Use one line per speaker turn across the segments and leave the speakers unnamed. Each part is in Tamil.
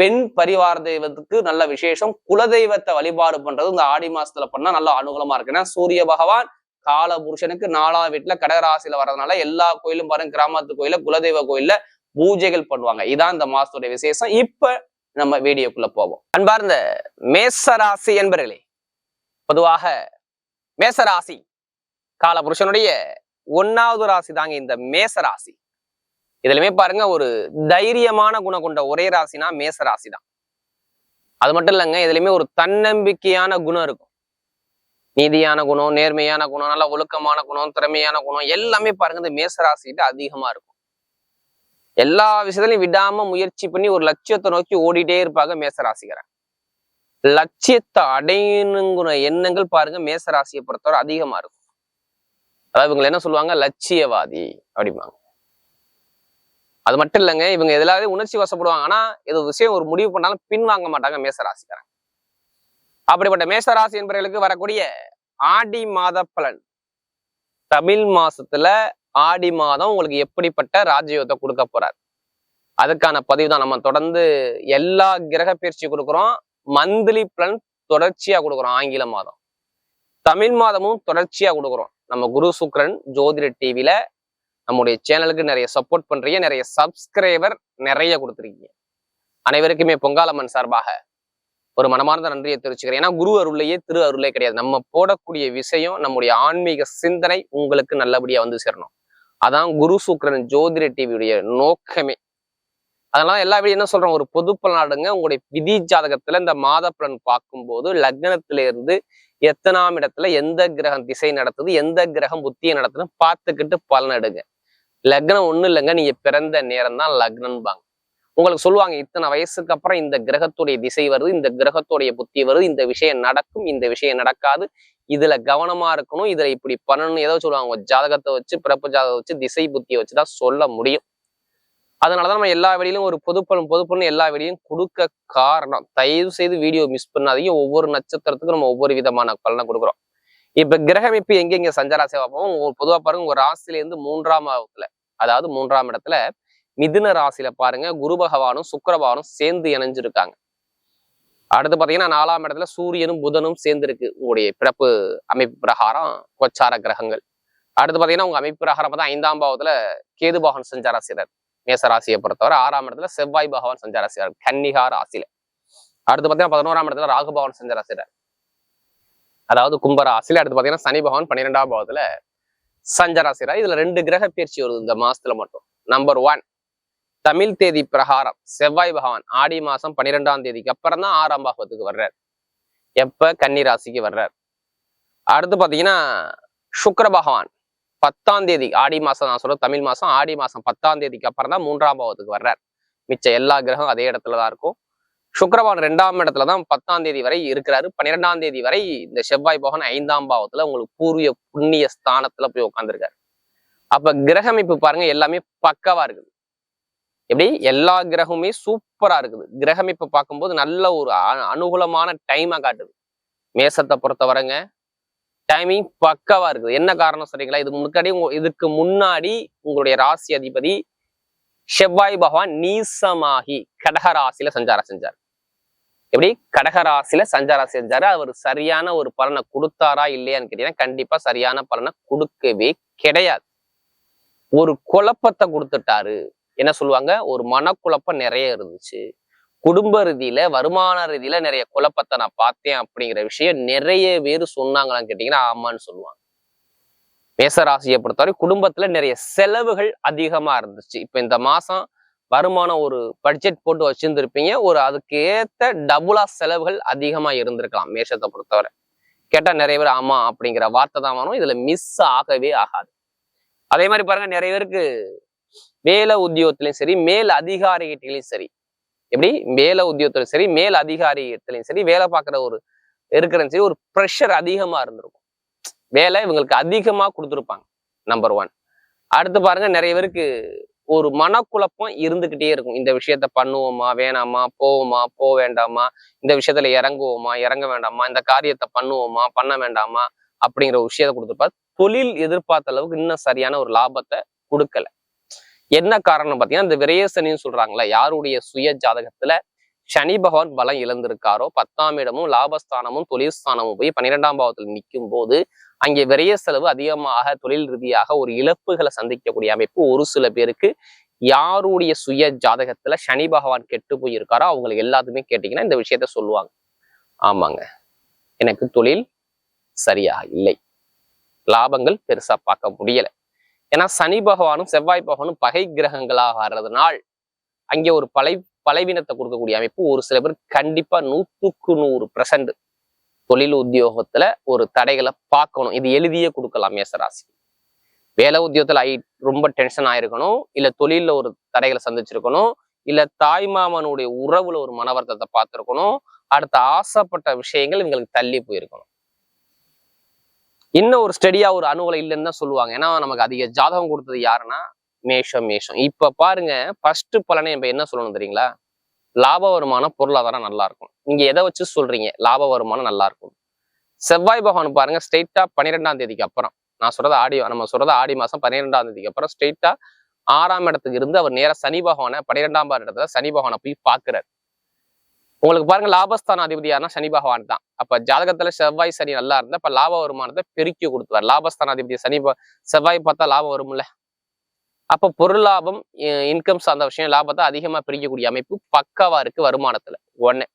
பெண் பரிவார தெய்வத்துக்கு நல்ல விசேஷம். குலதெய்வத்தை வழிபாடு பண்றது இந்த ஆடி மாசத்துல பண்ணா நல்ல அனுகூலமா இருக்கு. ஏன்னா சூரிய பகவான் கால புருஷனுக்கு நாலாம் வீட்டுல கடகராசியில வர்றதுனால எல்லா கோயிலும் பாருங்க கிராமத்து கோயில குலதெய்வ கோயில்ல பூஜைகள் பண்ணுவாங்க. இதான் இந்த மாசத்துடைய விசேஷம். இப்ப நம்ம வீடியோக்குள்ள போவோம். அன்பார்ந்த மேசராசி என்பர்களே பொதுவாக மேசராசி கால புருஷனுடைய ஒன்னாவது ராசி தாங்க இந்த மேசராசி. இதுலயுமே பாருங்க ஒரு தைரியமான குணம் கொண்ட ஒரே ராசினா மேச ராசி தான் அது மட்டும் இல்லைங்க இதுலயுமே ஒரு தன்னம்பிக்கையான குணம் இருக்கும். நீதியான குணம் நேர்மையான குணம் நல்ல ஒழுக்கமான குணம் திறமையான குணம் எல்லாமே பாருங்க இந்த மேச ராசிகிட்ட அதிகமா இருக்கும். எல்லா விஷயத்திலையும் விடாம முயற்சி பண்ணி ஒரு லட்சியத்தை நோக்கி ஓடிட்டே இருப்பாங்க மேச ராசிக்காரன் லட்சியத்தை அடையணுங்கிற எண்ணங்கள் பாருங்க மேச ராசியை பொறுத்தவரை அதிகமா இருக்கும். அதாவது இவங்களை என்ன சொல்லுவாங்க? லட்சியவாதி அப்படிம்பாங்க. அது மட்டும் இல்லைங்க இவங்க எதிலாவது உணர்ச்சி வசப்படுவாங்க. ஆனா இது விஷயம் ஒரு முடிவு பண்ணாலும் பின் வாங்க மாட்டாங்க மேசராசிக்காரங்க. அப்படிப்பட்ட மேசராசி என்பவர்களுக்கு வரக்கூடிய ஆடி மாத பலன். தமிழ் மாசத்துல ஆடி மாதம் உங்களுக்கு எப்படிப்பட்ட ராஜயோகத்தை கொடுக்க போறார்? அதுக்கான பதிவு தான் நம்ம தொடர்ந்து எல்லா கிரக பயிற்சி கொடுக்குறோம். மந்த்லி பலன் தொடர்ச்சியா கொடுக்குறோம் ஆங்கில மாதம். தமிழ் மாதமும் தொடர்ச்சியா கொடுக்குறோம். நம்ம குரு சுக்ரன் ஜோதிட டிவியில நம்முடைய சேனலுக்கு நிறைய சப்போர்ட் பண்றீங்க நிறைய சப்ஸ்கிரைபர் நிறைய கொடுத்துருக்கீங்க. அனைவருக்குமே பொங்காலம்மன் சார்பாக ஒரு மனமார்ந்த நன்றியை தெரிவிச்சுக்கிறேன். ஏன்னா குரு அருளையே திரு அருளே கிடையாது. நம்ம போடக்கூடிய விஷயம் நம்முடைய ஆன்மீக சிந்தனை உங்களுக்கு நல்லபடியா வந்து சேரணும். அதான் குரு சுக்கரன் ஜோதிட டிவியுடைய நோக்கமே. அதனால எல்லா வீடியோ என்ன சொல்றோம்? ஒரு பொது பலனாடுங்க. உங்களுடைய விதி ஜாதகத்துல இந்த மாத பலன் பார்க்கும்போது லக்னத்துல இருந்து எத்தனாம் இடத்துல எந்த கிரகம் திசை நடத்துது எந்த கிரகம் புத்தியை நடத்துன்னு பார்த்துக்கிட்டு பலன் எடுங்க. லக்னம் ஒண்ணும் இல்லைங்க நீங்க பிறந்த நேரம் தான் லக்னம்பாங்க. உங்களுக்கு சொல்லுவாங்க இத்தனை வயசுக்கு அப்புறம் இந்த கிரகத்துடைய திசை வருது இந்த கிரகத்துடைய புத்தி வருது இந்த விஷயம் நடக்கும் இந்த விஷயம் நடக்காது. இதுல கவனமா இருக்கணும் இதுல இப்படி பண்ணணும் ஏதோ சொல்லுவாங்க ஜாதகத்தை வச்சு பிறப்பு ஜாதகத்தை வச்சு திசை புத்தியை வச்சுதான் சொல்ல முடியும். அதனாலதான் நம்ம எல்லா வெளியிலும் ஒரு பொதுப்பலன் பொதுப்பலன் எல்லா வெளியும் கொடுக்க காரணம். தயவு செய்து வீடியோ மிஸ் பண்ணாதீங்க. ஒவ்வொரு நட்சத்திரத்துக்கும் நம்ம ஒவ்வொரு விதமான பலனை கொடுக்குறோம். இப்ப கிரகமிப்பு எங்கெங்க எங்க எங்க பார்ப்போம். பொதுவா பாருங்க ஒரு ராசியில இருந்து மூன்றாம் பாவத்துல அதாவது மூன்றாம் இடத்துல மிதுன ராசியில பாருங்க குரு பகவானும் சுக்கரபகவானும் சேர்ந்து இணைஞ்சிருக்காங்க. அடுத்து பாத்தீங்கன்னா நாலாம் இடத்துல சூரியனும் புதனும் சேர்ந்து இருக்கு உங்களுடைய பிறப்பு அமைப்பு பிரகாரம் கொச்சார கிரகங்கள். அடுத்து பாத்தீங்கன்னா உங்க அமைப்பு பிரகாரம் பார்த்தா ஐந்தாம் பாவத்துல கேது பகவான் சஞ்சார செய்றார். மேச ராசியை பொறுத்தவரை ஆறாம் இடத்துல செவ்வாய் பகவான் சஞ்சார செய்றார் கன்னிகா ராசியில. அடுத்து பாத்தீங்கன்னா பதினோராம் இடத்துல ராகு பகவான் சஞ்சார செய்றார். அதாவது கும்பராசியில் அடுத்து பாத்தீங்கன்னா சனி பகவான் பன்னிரெண்டாம் பாவத்துல சஞ்சராசிரா. இதுல ரெண்டு கிரக பயிற்சி வருது இந்த மாசத்துல மட்டும். நம்பர் ஒன் தமிழ் தேதி பிரகாரம் செவ்வாய் பகவான் ஆடி மாசம் பன்னிரெண்டாம் தேதிக்கு அப்புறம் தான் ஆறாம் பாகத்துக்கு வர்றார். எப்ப? கன்னி ராசிக்கு வர்றார். அடுத்து பாத்தீங்கன்னா சுக்கர பகவான் பத்தாம் தேதி ஆடி மாசம் நான் சொல்ற தமிழ் மாசம் ஆடி மாசம் பத்தாம் தேதிக்கு அப்புறம் தான் மூன்றாம் பாவத்துக்கு வர்றார். மிச்ச எல்லா கிரகம் அதே இடத்துல தான் இருக்கும். சுக்கரவான் ரெண்டாம் இடத்துல தான் பத்தாம் தேதி வரை இருக்கிறாரு. பன்னிரெண்டாம் தேதி வரை இந்த செவ்வாய் பகவான் ஐந்தாம் பாவத்துல உங்களுக்கு பூர்வீக புண்ணிய ஸ்தானத்துல போய் உட்காந்துருக்காரு அப்ப கிரகமைப்பு பாருங்க எல்லாமே பக்கவா இருக்குது. எப்படி? எல்லா கிரகமுமே சூப்பரா இருக்குது. கிரகமைப்பு பார்க்கும்போது நல்ல ஒரு அ- அனுகூலமான டைமா காட்டுது. மேசத்தை பொறுத்தவரைங்க டைமிங் பக்கவா இருக்குது. என்ன காரணம் சரிங்களா இது முன்னாடி உங்க- இதுக்கு முன்னாடி உங்களுடைய ராசி அதிபதி செவ்வாய் பகவான் நீசமாகி கடகராசியில சஞ்சாரம் செஞ்சார். எப்படி? கடகராசியில சஞ்சாரம் செஞ்சாரு அவர் சரியான ஒரு பலனை கொடுத்தாரா இல்லையான்னு கேட்டீங்கன்னா கண்டிப்பா சரியான பலனை கொடுக்கவே கிடையாது. ஒரு குழப்பத்தை கொடுத்துட்டாரு. என்ன சொல்லுவாங்க? ஒரு மனக்குழப்பம் நிறைய இருந்துச்சு. குடும்ப ரீதியில வருமான ரீதியில நிறைய குழப்பத்தை நான் பார்த்தேன் அப்படிங்கிற விஷயம் நிறைய பேர் சொன்னாங்களான்னு கேட்டீங்கன்னா ஆமான்னு சொல்லுவாங்க. மேசராசியை பொறுத்தவரை குடும்பத்துல நிறைய செலவுகள் அதிகமா இருந்துச்சு. இப்ப இந்த மாசம் வருமானம் ஒரு பட்ஜெட் போட்டு வச்சிருந்திருப்பீங்க. ஒரு அதுக்கு ஏத்த டபுளா செலவுகள் அதிகமா இருந்திருக்கலாம் மேஷத்தை பொறுத்தவரை. கேட்டா நிறைய பேர் ஆமா அப்படிங்கிற வார்த்தை தான் வரும். இதுல மிஸ் ஆகவே ஆகாது. அதே மாதிரி பாருங்க நிறைய பேருக்கு மேல உத்தியோகத்திலையும் சரி மேல் அதிகாரிகிட்டையும் சரி. எப்படி? மேல உத்தியோகத்திலும் சரி மேல் அதிகாரிகிட்டையும் சரி வேலை பார்க்குற ஒரு இருக்கிறன்னு சரி ஒரு ப்ரெஷர் அதிகமா இருந்திருக்கும். வேலை இவங்களுக்கு அதிகமா கொடுத்துருப்பாங்க நம்பர் ஒன் அடுத்து பாருங்க நிறைய பேருக்கு ஒரு மனக்குழப்பம் இருந்துகிட்டே இருக்கும். இந்த விஷயத்த பண்ணுவோமா? வேணாமா? போவோமா? போக வேண்டாமா? இந்த விஷயத்துல இறங்குவோமா? இறங்க வேண்டாமா? இந்த காரியத்தை பண்ணுவோமா? பண்ண வேண்டாமா? அப்படிங்கிற ஒரு விஷயத்த கொடுத்துருப்பாரு. தொழில் எதிர்பார்த்த அளவுக்கு இன்னும் சரியான ஒரு லாபத்தை கொடுக்கல. என்ன காரணம் பார்த்தீங்கன்னா இந்த விரயசனின்னு சொல்றாங்களே யாருடைய சுய ஜாதகத்துல சனி பகவான் பலம் இழந்திருக்காரோ பத்தாம் இடமும் லாபஸ்தானமும் தொழில் ஸ்தானமும் போய் பன்னிரெண்டாம் பாவத்தில் நிற்கும் போது அங்கே விரைய செலவு அதிகமாக தொழில் ரீதியாக ஒரு இழப்புகளை சந்திக்கக்கூடிய அமைப்பு ஒரு சில பேருக்கு யாருடைய சுய ஜாதகத்துல சனி பகவான் கெட்டு போயிருக்காரோ அவங்களுக்கு எல்லாத்துமே கேட்டீங்கன்னா இந்த விஷயத்த சொல்லுவாங்க. ஆமாங்க. எனக்கு தொழில் சரியா இல்லை. லாபங்கள் பெருசா பார்க்க முடியல. ஏன்னா சனி பகவானும் செவ்வாய் பகவானும் பகை கிரகங்களாக வர்றதுனால் அங்கே ஒரு பலை பலவீனத்தை கொடுக்கக்கூடிய அமைப்பு ஒரு சில பேர் கண்டிப்பா நூற்றுக்கு நூறு பிரசண்ட் தொழில் உத்தியோகத்துல ஒரு தடைகளை பார்க்கணும். இது எழுதியே கொடுக்கலாம் மேசராசி. வேலை உத்தியோகத்துல ஐ ரொம்ப டென்ஷன் ஆயிருக்கணும். இல்ல தொழில்ல ஒரு தடைகளை சந்திச்சிருக்கணும். இல்ல தாய் மாமனுடைய உறவுல ஒரு மனவர்த்தத்தை பார்த்திருக்கணும். அடுத்த ஆசைப்பட்ட விஷயங்கள் இவங்களுக்கு தள்ளி போயிருக்கணும். இன்னும் ஒரு ஸ்டடியா ஒரு அணுகலை இல்லைன்னு தான் சொல்லுவாங்க. ஏன்னா நமக்கு அதிக ஜாதகம் கொடுத்தது யாருன்னா மேஷம் மேஷம். இப்ப பாருங்க ஃபர்ஸ்ட் பலனை நம்ம என்ன சொல்லணும் தெரியுங்களா? லாப வருமானம் பொருளாதாரம் நல்லா இருக்கும் நீங்க எதை வச்சு சொல்றீங்க? லாப வருமானம் நல்லா இருக்கும் செவ்வாய் பகவான் பாருங்க ஸ்ட்ரெயிட்டா பன்னிரெண்டாம் தேதிக்கு அப்புறம். நான் சொல்றது ஆடி நம்ம சொல்றது ஆடி மாசம் பன்னிரெண்டாம் தேதிக்கு அப்புறம் ஸ்ட்ரெயிட்டா ஆறாம் இடத்துக்கு இருந்து அவர் நேரா சனி பகவானை பன்னிரெண்டாம் இடத்துல சனி பகவானை போய் பாக்குறாரு. உங்களுக்கு பாருங்க லாபஸ்தான அதிபதி யாருன்னா சனி பகவான் தான். அப்ப ஜாதகத்துல செவ்வாய் சனி நல்லா இருந்தா இப்ப லாப வருமானத்தை பெருக்கி கொடுத்துவார் லாபஸ்தான அதிபதி சனி செவ்வாய் பார்த்தா லாபம் வரும்ல? அப்ப பொருள் லாபம் இன்கம் சார்ந்த விஷயம் லாபத்தை அதிகமா பிரிக்கக்கூடிய அமைப்பு பக்காவா இருக்கு வருமானத்துல. ஒன்று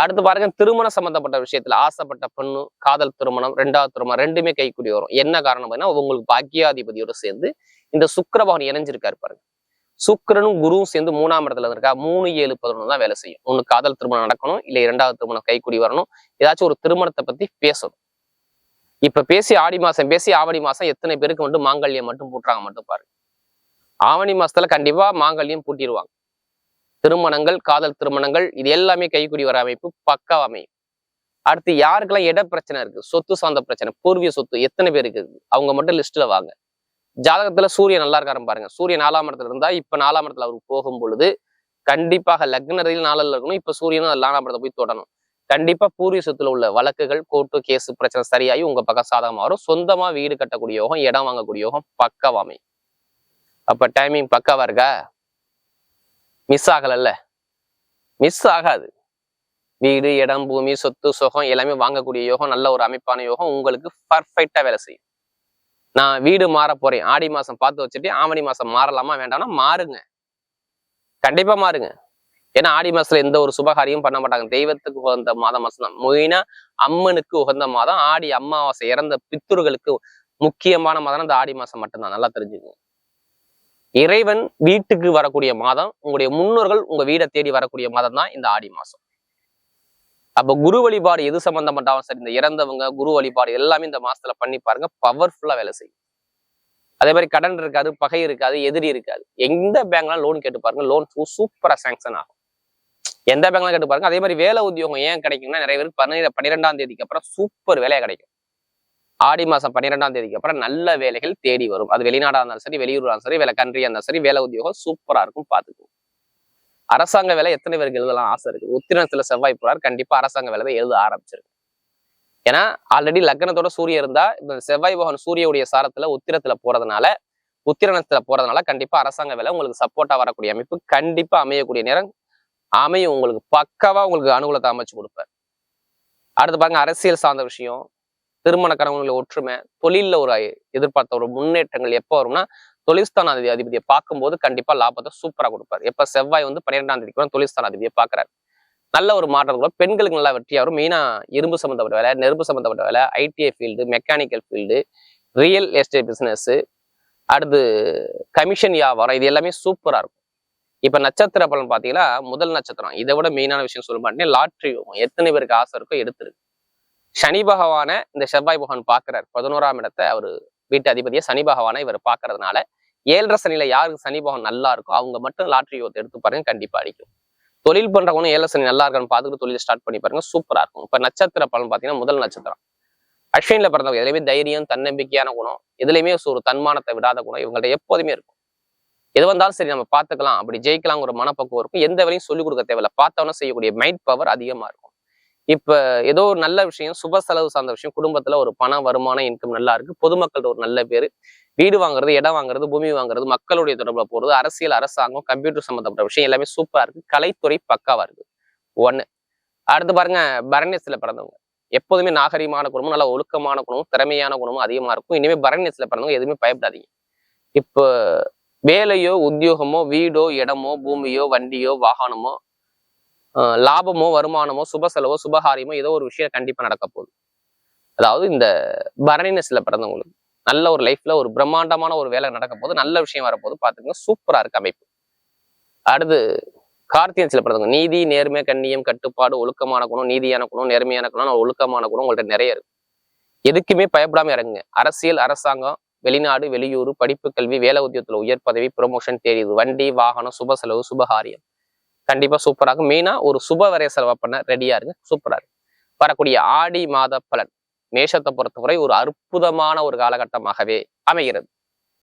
அடுத்து பாருங்க திருமணம் சம்பந்தப்பட்ட விஷயத்துல ஆசைப்பட்ட பொண்ணு காதல் திருமணம் ரெண்டாவது திருமணம் ரெண்டுமே கைக்குடி வரும். என்ன காரணம் பார்த்தீங்கன்னா உங்களுக்கு பாக்கியாதிபதியோட சேர்ந்து இந்த சுக்கரபவன் இணைஞ்சிருக்காரு பாருங்க. சுக்கரனும் குருவும் சேர்ந்து மூணாம் இடத்துல இருக்கா? மூணு ஏழு பதினொன்று தான் வேலை செய்யும். ஒண்ணு காதல் திருமணம் நடக்கணும் இல்ல இரண்டாவது திருமணம் கைக்குடி வரணும். ஏதாச்சும் ஒரு திருமணத்தை பத்தி பேசணும். இப்ப பேசி ஆடி மாசம் பேசி ஆவடி மாசம் எத்தனை பேருக்கு மட்டும் மாங்கல்யம் மட்டும் போட்டுறாங்க மட்டும் பாருங்க. ஆவணி மாசத்துல கண்டிப்பா மாங்கல்யம் பூட்டிடுவாங்க திருமணங்கள் காதல் திருமணங்கள் இது எல்லாமே கைக்குடி வர அமைப்பு பக்கா அமையும். அடுத்து யாருக்கெல்லாம் இட பிரச்சனை இருக்கு? சொத்து சார்ந்த பிரச்சனை பூர்வீக சொத்து எத்தனை பேருக்கு இருக்கு? அவங்க மட்டும் லிஸ்ட்ல வாங்க. ஜாதகத்துல சூரியன் நல்லா இருக்காரு பாருங்க. சூரியன் நாலாம் இடத்துல இருந்தா இப்ப நாலாம் இடத்துல அவருக்கு போகும் பொழுது கண்டிப்பாக லக்னரையில் நாளில் இருக்கணும். இப்ப சூரியனும் நாலாம் இடத்துல போய் தொடணும். கண்டிப்பா பூர்வீக சொத்துல உள்ள வழக்குகள் கோர்ட்டு கேஸ் பிரச்சனை சரியாகி உங்க பக்கம் சாதகமாக வரும். சொந்தமா வீடு கட்டக்கூடிய யோகம் இடம் வாங்கக்கூடிய யோகம் பக்கவாமை அப்ப டைமிங் பக்காவாக இருக்கா? மிஸ் ஆகலைல்ல? மிஸ் ஆகாது. வீடு இடம் பூமி சொத்து சுகம் எல்லாமே வாங்கக்கூடிய யோகம் நல்ல ஒரு அமைப்பான யோகம் உங்களுக்கு பர்ஃபெக்டாக வேலை செய்யும். நான் வீடு மாற போறேன். ஆடி மாசம் பார்த்து வச்சுட்டு ஆவணி மாசம் மாறலாமா வேண்டாம்னா மாறுங்க. கண்டிப்பா மாறுங்க. ஏன்னா ஆடி மாசத்துல எந்த ஒரு சுபகாரியும் பண்ண மாட்டாங்க. தெய்வத்துக்கு உகந்த மாதம் மாசம் தான் மொயினா அம்மனுக்கு உகந்த மாதம். ஆடி அமாவாசை இறந்த பித்துர்களுக்கு முக்கியமான மாதம் இந்த ஆடி மாசம் மட்டும்தான். நல்லா தெரிஞ்சுக்கோங்க. இறைவன் வீட்டுக்கு வரக்கூடிய மாதம் உங்களுடைய முன்னோர்கள் உங்க வீடை தேடி வரக்கூடிய மாதம் தான் இந்த ஆடி மாசம். அப்ப குரு வழிபாடு எது சம்பந்தப்பட்டாலும் சரி இந்த இறந்தவங்க குரு வழிபாடு எல்லாமே இந்த மாசத்துல பண்ணி பாருங்க பவர்ஃபுல்லா வேலை செய்யும். அதே மாதிரி கடன் இருக்காது பகை இருக்காது எதிரி இருக்காது. எந்த பேங்க்லாம் லோன் கேட்டு பாருங்க லோன் சூப்பரா சாங்ஷன் ஆகும். எந்த பேங்க்லாம் கேட்டு பாருங்க அதே மாதிரி வேலை உத்தியோகம் ஏன் கிடைக்கும்னா நிறைய பேருக்கு பன்னிரெண்டு பன்னிரெண்டாம் தேதிக்கு அப்புறம் சூப்பர் வேலையா கிடைக்கும். ஆடி மாசம் பன்னிரெண்டாம் தேதிக்கு அப்புறம் நல்ல வேலைகள் தேடி வரும். அது வெளிநாடா இருந்தாலும் சரி வெளியூரா இருந்தாலும் சரி வேலை கண்ட்ரியா இருந்தாலும் சரி வேலை உத்தியோகம் சூப்பரா இருக்கும் பார்த்துக்கும் அரசாங்க வேலை எத்தனை பேருக்கு எழுதலாம் ஆசை இருக்கு. உத்திரணத்தில் செவ்வாய் போறார். கண்டிப்பா அரசாங்க வேலை எழுத ஆரம்பிச்சிருக்கு. ஏன்னா ஆல்ரெடி லக்னத்தோட சூரியன் இருந்தா இந்த செவ்வாய் பகவான் சூரியனுடைய சாரத்துல உத்திரத்தில் போறதுனால உத்திரணத்தில் போறதுனால கண்டிப்பா அரசாங்க வேலை உங்களுக்கு சப்போர்ட்டா வரக்கூடிய அமைப்பு கண்டிப்பா அமையக்கூடிய நேரம். அமையும். உங்களுக்கு பக்காவாக உங்களுக்கு அனுகூலத்தை அமைச்சு கொடுப்பேன். அடுத்து பாருங்க அரசியல் சார்ந்த விஷயம். திருமண கணவன்களை ஒற்றுமை தொழிலில் ஒரு எதிர்பார்த்த ஒரு முன்னேற்றங்கள் எப்போ வரும்னா தொழில்ஸ்தான அதிபதியை பார்க்கும்போது கண்டிப்பா லாபத்தை சூப்பரா கொடுப்பாரு. எப்ப செவ்வாய் வந்து பன்னிரெண்டாம் தேதிக்கு வரும் தொழில்ஸ்தான அதிபதியை பார்க்கறாரு. நல்ல ஒரு மாற்றம் கூட பெண்களுக்கு நல்லா வெற்றியா வரும். மெயினா இரும்பு சம்பந்தப்பட்ட வேலை நெருப்பு சம்பந்தப்பட்ட வேலை ITI field mechanical field real estate business அடுத்து கமிஷன் வியாபாரம் இது எல்லாமே சூப்பரா இருக்கும். இப்ப நட்சத்திர பலன் பாத்தீங்கன்னா முதல் நட்சத்திரம். இதை விட மெயினான விஷயம் சொல்ல மாட்டேன். லாட்ரி எத்தனை பேருக்கு ஆசை இருக்கோ எடுத்துருக்கு சனி பகவான இந்த செவ்வாய் பகவான் பார்க்கிறார். பதினோராம் இடத்தை அவரு வீட்டு அதிபதியை சனி பகவானை இவர் பாக்குறதுனால ஏழரை சனியில யாருக்கு சனி பகவான் நல்லா இருக்கோ அவங்க மட்டும் லாட்ரி யோகத்தை எடுத்து பாருங்க கண்டிப்பா அடிக்கும். தொழில் பண்றவங்களும் ஏழரை சனி நல்லா இருக்கான்னு பார்த்துட்டு தொழில் ஸ்டார்ட் பண்ணி பாருங்க சூப்பரா இருக்கும். இப்ப நட்சத்திர பலன் பாத்தீங்கன்னா முதல் நட்சத்திரம். அஸ்வினில பிறந்தவங்க எதுலையுமே தைரியம் தன்னம்பிக்கையான குணம் எதுலையுமே ஒரு தன்மானத்தை விடாத குணம் இவங்கள்ட்ட எப்போதுமே இருக்கும். எது வந்தாலும் சரி நம்ம பார்த்துக்கலாம். அப்படி ஜெயிக்கலாங்கிற மனப்பக்குவம் இருக்கும். எந்த வேலையும் சொல்லிக் கொடுக்க தேவையில்ல. பார்த்தவன செய்யக்கூடிய மைண்ட் பவர் அதிகமா இருக்கும். இப்ப ஏதோ ஒரு நல்ல விஷயம் சுப செலவு சார்ந்த விஷயம் குடும்பத்துல ஒரு பண வருமான இன்கம் நல்லா இருக்கு. பொதுமக்கள்கிட்ட ஒரு நல்ல பேர். வீடு வாங்குறது இடம் வாங்குறது பூமி வாங்குறது மக்களுடைய தொடர்புல போறது அரசியல் அரசாங்கம் கம்ப்யூட்டர் சம்மந்தப்பட்ட விஷயம் எல்லாமே சூப்பரா இருக்கு. கலைத்துறை பக்காவா இருக்கு. ஒண்ணு. அடுத்து பாருங்க பரண்யத்துல பிறந்தவங்க. எப்போதுமே நாகரிகமான குணமும் நல்ல ஒழுக்கமான குணமும் திறமையான குணமும் அதிகமா இருக்கும். இனிமே பரண்யத்துல பிறந்தவங்க எதுவுமே பயப்படாதீங்க. இப்போ வேலையோ உத்தியோகமோ வீடோ இடமோ பூமியோ வண்டியோ வாகனமோ லாபமோ வருமானமோ சுப செலவோ சுபகாரியமோ ஏதோ ஒரு விஷயம் கண்டிப்பாக நடக்க போகுது. அதாவது இந்த பரணினஸ்ல பிறந்தவங்களுக்கு நல்ல ஒரு லைஃப்ல ஒரு பிரம்மாண்டமான ஒரு வேலை நடக்க போது நல்ல விஷயம் வரப்போது பாத்துக்கோங்க சூப்பராக இருக்கு அமைப்பு. அடுத்து கார்த்தியன்ஸ்ல பிறந்தவங்க நீதி நேர்மை கண்ணியம் கட்டுப்பாடு ஒழுக்கமான குணம் நீதியான குணம் நேர்மையான குணம் ஒழுக்கமான குணம் உங்கள்ட்ட நிறைய இருக்கு. எதுக்குமே பயப்படாம இறங்குங்க. அரசியல் அரசாங்கம் வெளிநாடு வெளியூர் படிப்பு கல்வி வேலை உத்தியோகத்துல உயர் பதவி ப்ரொமோஷன் தெரியுது வண்டி வாகனம் சுப செலவு சுபகாரியம். கண்டிப்பா சூப்பராக இருக்கும். மெயினா ஒரு சுப வரைய செலவாக பண்ண ரெடியா இருங்க. சூப்பரா இருக்கு வரக்கூடிய ஆடி மாத பலன் மேஷத்தை பொறுத்தவரை ஒரு அற்புதமான ஒரு காலகட்டமாகவே அமைகிறது.